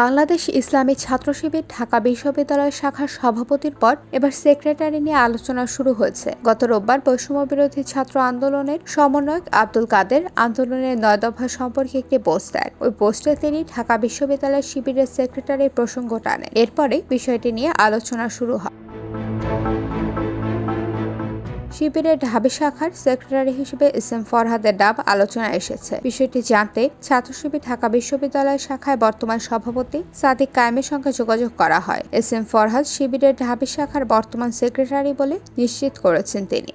বাংলাদেশ ইসলামী ছাত্র শিবির ঢাকা বিশ্ববিদ্যালয় শাখার সভাপতির পর এবার সেক্রেটারি নিয়ে আলোচনা শুরু হয়েছে। গত রোববার বৈষম্য বিরোধী ছাত্র আন্দোলনের সমন্বয়ক আব্দুল কাদের আন্দোলনের নয় দফা সম্পর্কে একটি পোস্ট দেন। ওই পোস্টে তিনি ঢাকা বিশ্ববিদ্যালয় শিবিরের সেক্রেটারির প্রসঙ্গ টানেন। এরপরে বিষয়টি নিয়ে আলোচনা শুরু হয়। শিবিরের ঢাবি শাখার সেক্রেটারি হিসেবে এস এম ফরহাদের ডাব আলোচনায় এসেছে। বিষয়টি জানতে ছাত্র শিবির ঢাকা বিশ্ববিদ্যালয় শাখায় বর্তমান সভাপতি সাদিক কায়েমের সঙ্গে যোগাযোগ করা হয়। এস এম ফরহাদ শিবিরের ঢাবি শাখার বর্তমান সেক্রেটারি বলে নিশ্চিত করেছেন তিনি।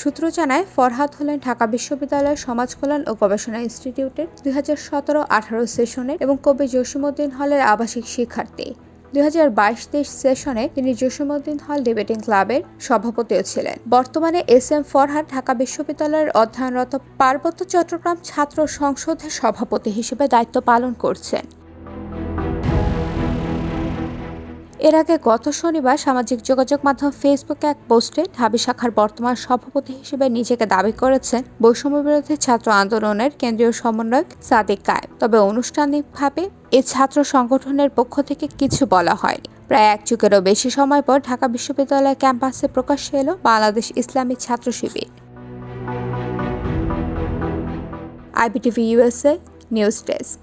সূত্র জানায়, ফরহাদ হলেন ঢাকা বিশ্ববিদ্যালয়ের সমাজ কল্যাণ ও গবেষণা ইনস্টিটিউটের দুই হাজার সতেরো আঠারো সেশনের এবং কবি জসিমুদ্দিন হলের আবাসিক শিক্ষার্থী। দুই হাজার বাইশ তেইশ সেশনে তিনি জসীমউদ্দিন হল ডিবেটিং ক্লাবের সভাপতিও ছিলেন। বর্তমানে এস এম ফরহাদ ঢাকা বিশ্ববিদ্যালয়ের অধ্যয়নরত পার্বত্য চট্টগ্রাম ছাত্র সংসদের সভাপতি হিসেবে দায়িত্ব পালন করছেন। এর আগে গত শনিবার সামাজিক যোগাযোগ মাধ্যম ফেসবুকে এক পোস্টে ঢাবি শাখার বর্তমান সভাপতি হিসেবে নিজেকে দাবি করেছেন। বৈষম্য বিরোধী ছাত্র আন্দোলনের কেন্দ্রীয় সমন্বয়ক সাদিক কায়েম তবে আনুষ্ঠানিকভাবে এ ছাত্র সংগঠনের পক্ষ থেকে কিছু বলা হয়নি। প্রায় এক যুগেরও বেশি সময় পর ঢাকা বিশ্ববিদ্যালয় ক্যাম্পাসে প্রকাশ্যে এলো Bangladesh Islami Chhatra Shibir. IBTV USA news desk.